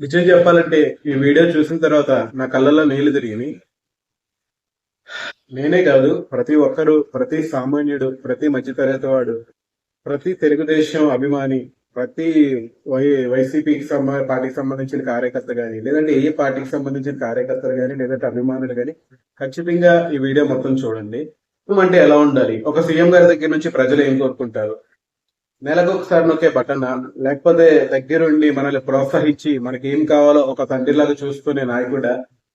నిజం చెప్పాలంటే ఈ వీడియో చూసిన తర్వాత నా కళ్ళల్లో నీళ్ళు తిరిగినాయి. నేనే కాదు ప్రతి ఒక్కరు ప్రతి సామాన్యుడు ప్రతి మధ్యతరగతి వాడు ప్రతి తెలుగుదేశం అభిమాని ప్రతి వై వైసీపీకి సంబంధ పార్టీకి సంబంధించిన కార్యకర్త కానీ లేదంటే ఏ పార్టీకి సంబంధించిన కార్యకర్తలు కానీ లేదంటే అభిమానులు కానీ ఖచ్చితంగా ఈ వీడియో మొత్తం చూడండి. అంటే ఎలా ఉండాలి? ఒక సీఎం గారి దగ్గర నుంచి ప్రజలు ఏం కోరుకుంటారు? నెలకు ఒకసారి నొక్కే బటన్? లేకపోతే దగ్గరుండి మనల్ని ప్రోత్సహించి మనకి ఏం కావాలో ఒక తండ్రిలాగా చూసుకునే నాయకుడా?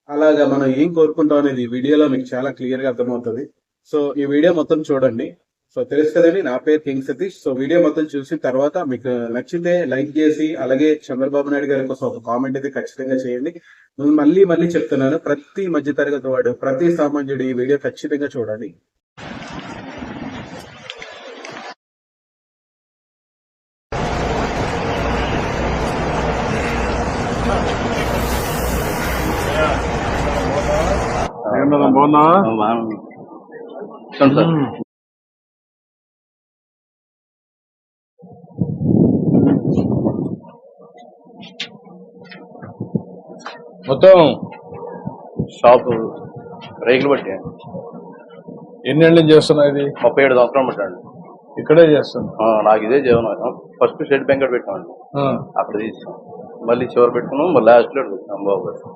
అలాగా మనం ఏం కోరుకుంటాం అనేది ఈ వీడియోలో మీకు చాలా క్లియర్గా అర్థమవుతుంది. సో ఈ వీడియో మొత్తం చూడండి. సో తెలుసు కదండి నా పేరు కింగ్ సతీష్. సో వీడియో మొత్తం చూసిన తర్వాత మీకు నచ్చితే లైక్ చేసి అలాగే చంద్రబాబు నాయుడు గారి కోసం ఒక కామెంట్ అయితే ఖచ్చితంగా చేయండి. మళ్ళీ మళ్ళీ చెప్తున్నాను ప్రతి మధ్య తరగతి వాడు ప్రతి సామాన్యుడు ఈ వీడియో ఖచ్చితంగా చూడండి. బాగున్నావా? మొత్తం షాపు రేకులు బట్టి ఎన్నేళ్ళు చేస్తున్నా ఇది? ముప్పై ఏడు సంవత్సరాలు పెట్టండి. ఇక్కడే చేస్తున్నా నాకు ఇదే జీవనం. ఫస్ట్ షెడ్ బెంకట్ పెట్టామండి. ఆ, అక్కడ తీసాం. మళ్ళీ చివరి పెట్టుకున్నాం మళ్ళీ లాస్ట్లో వచ్చాం బాబు.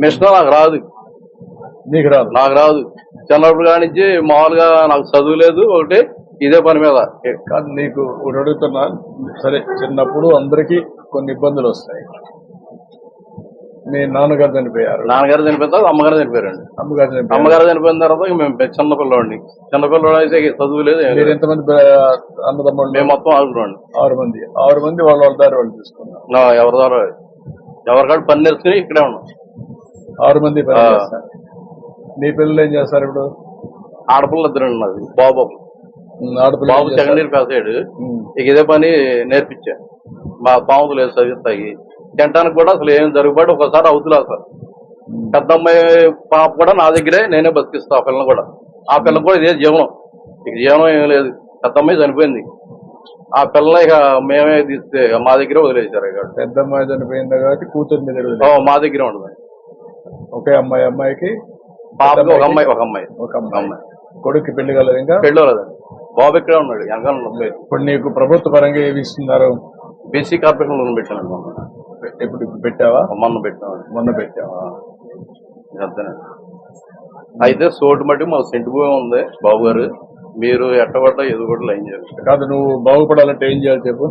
మిషన్ నాకు రాదు. నీకు రాదు. నాకు రాదు. చిన్నప్పుడు కానించి మామూలుగా నాకు చదువు లేదు ఒకటి ఇదే పని మీద. కాదు నీకు ఒకటి అడుగుతున్నా. సరే చిన్నప్పుడు అందరికి కొన్ని ఇబ్బందులు వస్తాయి. మీ నాన్నగారు చనిపోయారు. నాన్నగారు చనిపోయిన తర్వాత అమ్మగారు చనిపోయారండి. అమ్మగారు చనిపోయారు. అమ్మగారు చనిపోయిన తర్వాత ఇక మేము పెద్ద చిన్నపిల్లవాడిని చిన్నపిల్లవాడు అయితే ఇక చదువు లేదు. మీరు. ఎంతమంది అన్నదమ్ముళ్ళు? మేము మొత్తం ఆగుతున్నాండి ఆరు మంది. ఆరు మంది వాళ్ళ వాళ్ళ దారి వాళ్ళు తీసుకున్నారు ఎవరి ద్వారా ఎవరికాడు పని నేర్చుకుని ఇక్కడే ఉన్నాం. ఆరు మంది. చేస్తారు. నీ పిల్లలు ఏం చేస్తారు ఇప్పుడు? ఆడపిల్ల ఇద్దరు ఉన్నది బాబు. ఉమ్, బాబు సెకండ్ ఇయర్ పాస్ అయ్యాడు ఉమ్. ఇక ఇదే పని నేర్పించా. మా పాములు లేదు చదివిస్తాయి. తినడానికి కూడా అసలు ఏం జరుగుబాటు? ఒకసారి అవుతులే అసలు పెద్ద అమ్మాయి పాప కూడా నా దగ్గరే నేనే బతికిస్తా ఆ పిల్లని కూడా. ఆ పిల్లకి కూడా ఇదే జీవనం. ఇక జీవనం ఏం లేదు. పెద్ద అమ్మాయి చనిపోయింది. ఆ పిల్ల ఇక మేమే తీస్తే మా దగ్గరే వదిలేశారు ఇక పెద్ద అమ్మాయి చనిపోయింది కాబట్టి కూతురు మీద మా దగ్గరే ఉండదు ఒకే అమ్మాయి అమ్మాయికి? పాపకి ఒక అమ్మాయి ఒక అమ్మాయి. ఒక అమ్మాయి. కొడుక్కి పెళ్ళి కలదు ఇంకా? పెళ్ళోలేదండి బాబు ఇక్కడే ఉన్నాడు? వెనకాల. ఇప్పుడు నీకు ప్రభుత్వ పరంగా ఏమి ఇస్తున్నారు? బీసీ కార్పొరేషన్ లోన్ పెట్టానండి మొన్న ఇప్పుడు ఇప్పుడు పెట్టావా? మొన్న పెట్టామండి మొన్న పెట్టావా? అంతేనండి అయితే సోటు మట్టి మా సెంటు భూమి ఉంది బాబు గారు. మీరు ఎట్టబడ్డ ఎదు కూడా లైన్ చేయాలి. కాదు నువ్వు బాగుపడాలంటే ఏం చేయాలి చెప్పు?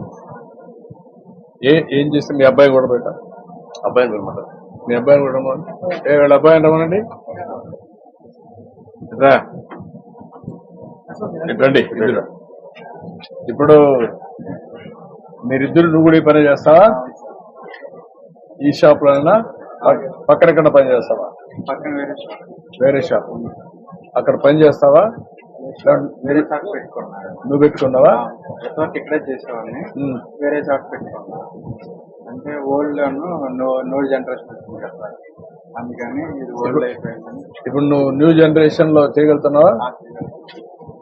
ఏ ఏం చేస్తే మీ అబ్బాయి కూడా పెట్టా అబ్బాయిని అనమాట మీ అబ్బాయిని కూడా ఏ వీళ్ళ అబ్బాయిని రమ్మనండి. రా. రండి ఇద్దరు ఇప్పుడు మీరిద్దరు నువ్వు కూడా ఈ పని చేస్తావా? ఈ షాప్ లోనైనా పక్- పక్కన ఎక్కడ పని చేస్తావా? వేరే షాప్. అక్కడ పని చేస్తావా? వేరే పెట్టుకున్నారు నువ్వు పెట్టుకున్నావా? ఇక్కడే చేసేవాడిని. వేరే షాప్ పెట్టుకున్నా అంటే ఓల్డ్ నో నో జనరేషన్ వచ్చింది కదా. అందుకని ఇది ఓల్డ్ అయిపోయిందని. ఇప్పుడు నువ్వు న్యూ జనరేషన్లో చేయగలుగుతున్నావా?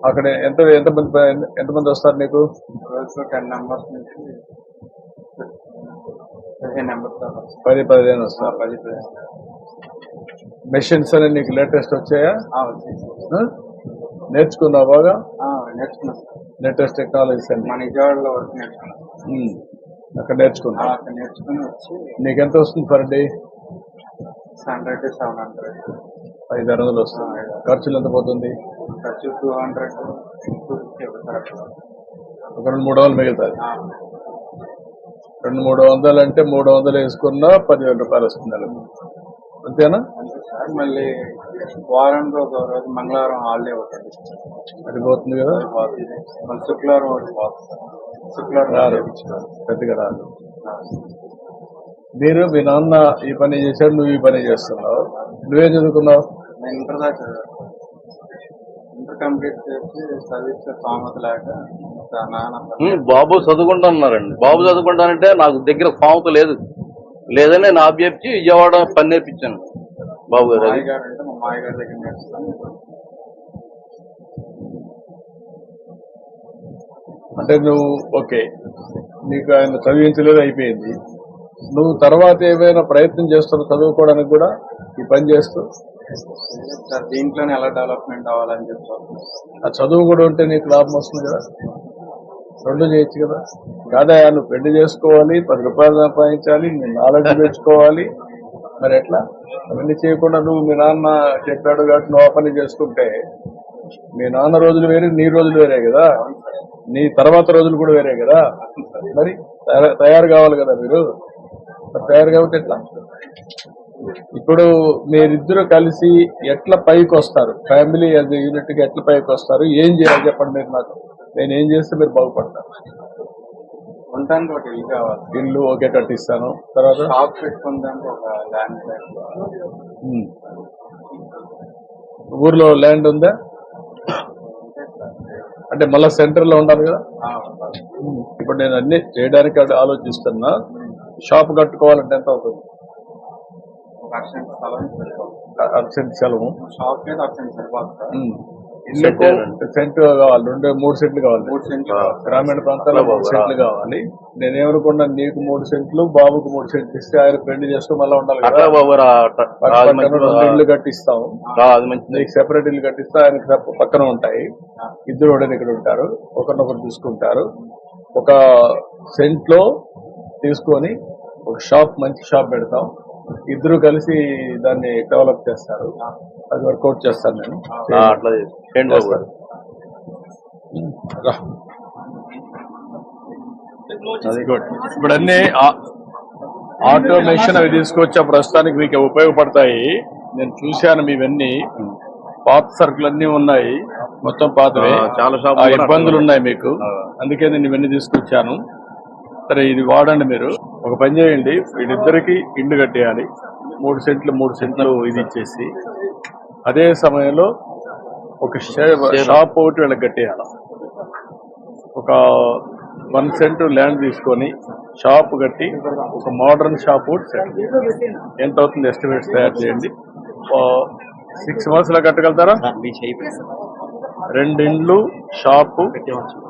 అక్కడ ఎంత ఎంత మంది ఎంత మంది వస్తారు నీకు? టెన్ నెంబర్స్ నుంచి పదిహేను. పది పదిహేను వస్తారు. పది పదిహేను మెషిన్స్ అని నీకు లేటెస్ట్ వచ్చాయా? నేర్చుకున్నావు బాగా? ఆ, నేర్చుకున్నాను లేటెస్ట్ టెక్నాలజీస్ అన్ని. మా నిజవాడలో వర్క్ నేర్చుకున్నాను. ఉమ్. అక్కడ ఆ, నేర్చుకున్నావు అక్కడ నేర్చుకుని వచ్చి నీకు ఎంత వస్తుంది per day hundred seven hundred ఐదు ఆరు వందలు వస్తుంది. ఖర్చులు ఎంత పోతుంది? ఖర్చు టూ హండ్రెడ్ టూ ఫిఫ్టీ ఒక రెండు మూడు వందలు మిగులుతుంది. రెండు మూడు వందలు అంటే మూడు వందలు వేసుకున్నా పదివేల రూపాయలు వస్తుంది. అంతేనా? అంతే సార్. మళ్ళీ వారానికి ఒక రోజు మంగళవారం హాలిడే అవుతుంది అది పోతుంది కదా? మళ్ళీ శుక్రవారం ఒకటి పోతుంది. శుక్రవారం రాదు. పెద్దగా రాదు మీరు మీ నాన్న ఈ పని చేశాడు నువ్వు ఈ పని చేస్తున్నావు. నువ్వేం చదువుకున్నావు? నేను ఇంటర్ దాకా. ఇంటర్ కంప్లీట్ చేసి చదివించే స్థామత లేక బాబు చదువుకుంటున్నారండి బాబు చదువుకుంటానంటే నాకు దగ్గర స్థామత లేదు. లేదని నేను ఆబ్జెప్చి విజయవాడ పని నేర్పించాను. బాబు గారు మా మాయగారి దగ్గర నేర్చుకున్నాను. అంటే నువ్వు ఓకే. నీకు ఆయన చదివించలేదు అయిపోయింది. నువ్వు తర్వాత ఏమైనా ప్రయత్నం చేస్తున్నావు చదువుకోవడానికి కూడా ఈ పని చేస్తూ? సార్ దీంట్లోనే ఎలా డెవలప్మెంట్ అవ్వాలని చెప్పి ఆ చదువు కూడా ఉంటే నీకు లాభం వస్తుంది కదా. రెండు చేయొచ్చు కదా. కాదా నువ్వు పెళ్ళి చేసుకోవాలి పది రూపాయలు సంపాదించాలి నీ నాలెడ్జ్ పెంచుకోవాలి. మరి ఎట్లా? అవన్నీ చేయకుండా నువ్వు మీ నాన్న చెప్పాడు కాబట్టి నువ్వు ఆ పని చేసుకుంటే మీ నాన్న రోజులు వేరే నీ రోజులు వేరే కదా. నీ తర్వాత రోజులు కూడా వేరే కదా? మరి తయారు- కావాలి కదా మీరు? తయారు కాబట్టి ఎట్లా? ఇప్పుడు మీరిద్దరు కలిసి ఎట్లా పైకి వస్తారు? ఫ్యామిలీ యాజ్ యూనిట్గా ఎట్లా పైకి వస్తారు? ఏం చేయాలి చెప్పండి మీరు నాకు. నేను ఏం చేస్తే మీరు బాగుపడతారు? ఉండడానికి ఒక ఇల్లు కావాలి. ఇల్లు ఒకే కట్టిస్తాను. తర్వాత? షాప్ పెట్టుకుందానికి ఒక ల్యాండ్. ఊర్లో ల్యాండ్ ఉందా? అంటే మళ్ళా సెంటర్లో ఉండాలి కదా. ఇప్పుడు నేను అన్ని చేయడానికి ఆలోచిస్తున్నా. షాప్ కట్టుకోవాలంటే ఎంత అవుతుంది? ఒక అర్జెంట్ స్థలం సెలవు షాప్ మీద సరిపోతుంది ఇల్లుకు సెంట్ కావాలి. రెండు మూడు సెంట్లు కావాలి. మూడు సెంట్లు కావాలి. గ్రామీణ ప్రాంతాల్లో మూడు సెంట్లు కావాలి. నేనేమనుకున్నా నీకు మూడు సెంట్లు బాబుకు మూడు సెంట్లు ఇస్తే ఆయన పెళ్ళి చేస్తూ మళ్ళీ ఉండాలి కదా. ఇల్లు కట్టిస్తాం. నీకు సెపరేట్ ఇల్లు కట్టిస్తే ఆయనకి సెప- పక్కన ఉంటాయి. ఇద్దరు ఒకటే ఇక్కడ ఉంటారు. ఒకరినొకరు చూసుకుంటారు. ఒక సెంట్లో తీసుకొని ఒక షాప్ మంచి షాప్ పెడతాం. ఇద్దరు కలిసి దాన్ని డెవలప్ చేస్తారు. అది వర్కౌట్ చేస్తాను నేను. అట్లా చేయండి బాబు గారు? రా. అది గుడ్ ఇప్పుడు అన్ని ఆటోమేషన్ అవి తీసుకొచ్చా ప్రస్తుతానికి మీకు ఉపయోగపడతాయి. నేను చూశాను మీవన్నీ. పాత సరుకులు అన్ని ఉన్నాయి. మొత్తం పాతవే. చాలా ఇబ్బందులు ఉన్నాయి. మీకు. అందుకే నేను ఇవన్నీ తీసుకొచ్చాను. సరే ఇది వాడండి మీరు. ఒక పని చేయండి. వీళ్ళిద్దరికి ఇండు కట్టేయాలి. మూడు సెంట్లు మూడు సెంట్లు ఇది ఇచ్చేసి. అదే సమయంలో ఒక షాప్ ఒకటి వీళ్ళకి కట్టేయాలి. ఒక వన్ సెంట్ ల్యాండ్ తీసుకొని షాప్ కట్టి ఒక మోడర్న్ షాప్ ఒకటి సెట్ ఎంత అవుతుంది ఎస్టిమేట్స్ తయారు చేయండి? సిక్స్ మంత్స్లో కట్టగలుగుతారా? రెండు ఇండ్లు షాపు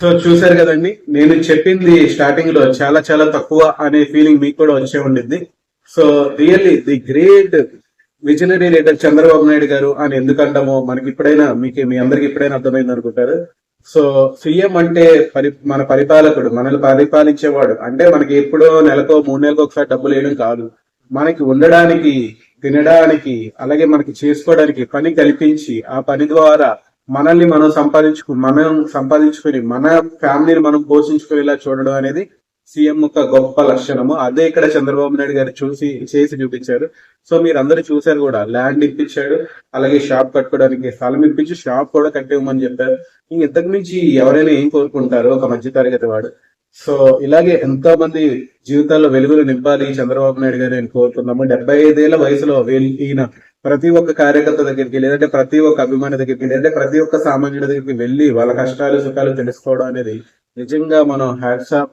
సో చూశారు కదండి నేను చెప్పింది స్టార్టింగ్లో చాలా చాలా తక్కువ అనే ఫీలింగ్ మీకు కూడా వచ్చే ఉండింది so really the great visionary leader Chandrababu Naidu garu అని ఎందుకంటామో మనకి ఇప్పుడైనా మీకు మీ అందరికి ఇప్పుడైనా అర్థమైంది అనుకుంటారు. సో సీఎం అంటే పరి మన పరిపాలకుడు మనల్ని పరిపాలించేవాడు. అంటే మనకి ఎప్పుడో నెలకో మూడు నెలలకు ఒకసారి డబ్బులు వేయడం కాదు. మనకి ఉండడానికి తినడానికి అలాగే మనకి చేసుకోవడానికి పని కల్పించి ఆ పని ద్వారా మనల్ని మనం సంపాదించుకు మనం సంపాదించుకుని మన ఫ్యామిలీని మనం పోషించుకునేలా చూడడం అనేది సీఎం యొక్క గొప్ప లక్షణము. అదే ఇక్కడ చంద్రబాబు నాయుడు గారు చూసి చేసి చూపించారు. సో మీరు అందరూ చూశారు కూడా. ల్యాండ్ ఇప్పించాడు. అలాగే షాప్ కట్టుకోవడానికి స్థలం ఇప్పించి షాప్ కూడా కట్టేయమని చెప్పారు. ఇంక ఇంతకు మించి ఎవరైనా ఏం కోరుకుంటారు? ఒక మధ్య తరగతి వాడు. సో ఇలాగే ఎంతో మంది జీవితాల్లో వెలుగులు నింపాలి చంద్రబాబు నాయుడు గారు నేను కోరుతున్నాము డెబ్బై ఐదేళ్ళ వయసులో ఈయన ప్రతి ఒక్క కార్యకర్త దగ్గరికి లేదంటే ప్రతి ఒక్క అభిమాని దగ్గరికి లేదంటే ప్రతి ఒక్క సామాన్యుడి దగ్గరికి వెళ్ళి వాళ్ళ కష్టాలు సుఖాలు తెలుసుకోవడం అనేది నిజంగా మనం హ్యాట్సాప్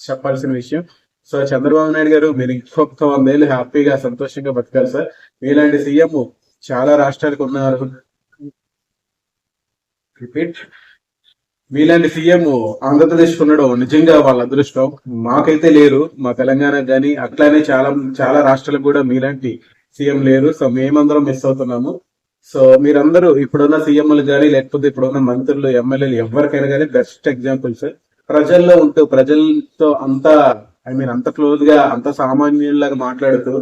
చెప్పాల్సిన విషయం. సో చంద్రబాబు నాయుడు గారు మీరు ఇంకొక వందేళ్ళు హ్యాపీగా సంతోషంగా బతకాలి సార్. మీలాంటి సీఎం చాలా రాష్ట్రాలకు ఉన్నారు రిపీట్. మీలాంటి సీఎం ఆంధ్రప్రదేశ్ ఉండడం నిజంగా వాళ్ళ అదృష్టం. మాకైతే లేరు మా తెలంగాణకు కానీ అట్లానే చాలా చాలా రాష్ట్రాలకు కూడా మీలాంటి సీఎం లేరు సో మేమందరం మిస్ అవుతున్నాము. సో మీరందరూ ఇప్పుడున్న సీఎంలు కానీ లేకపోతే ఇప్పుడున్న మంత్రులు ఎమ్మెల్యేలు ఎవరికైనా కానీ బెస్ట్ ఎగ్జాంపుల్స్ ప్రజల్లో ఉంటూ ప్రజలతో అంత ఐ మీన్ అంత క్లోజ్గా అంత సామాన్యులాగా మాట్లాడుతూ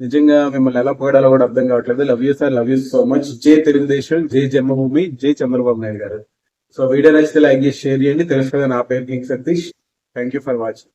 నిజంగా మిమ్మల్ని ఎలా పోయడాలో కూడా అర్థం కావట్లేదు. Love you sir love you so much జై తెలుగుదేశం. జై జన్మభూమి. జై చంద్రబాబు నాయుడు గారు. సో వీడియో నచ్చితే లైక్ చేసి షేర్ చేయండి. తెలుసు కదా నా పేరు king Satish. Thank you for watching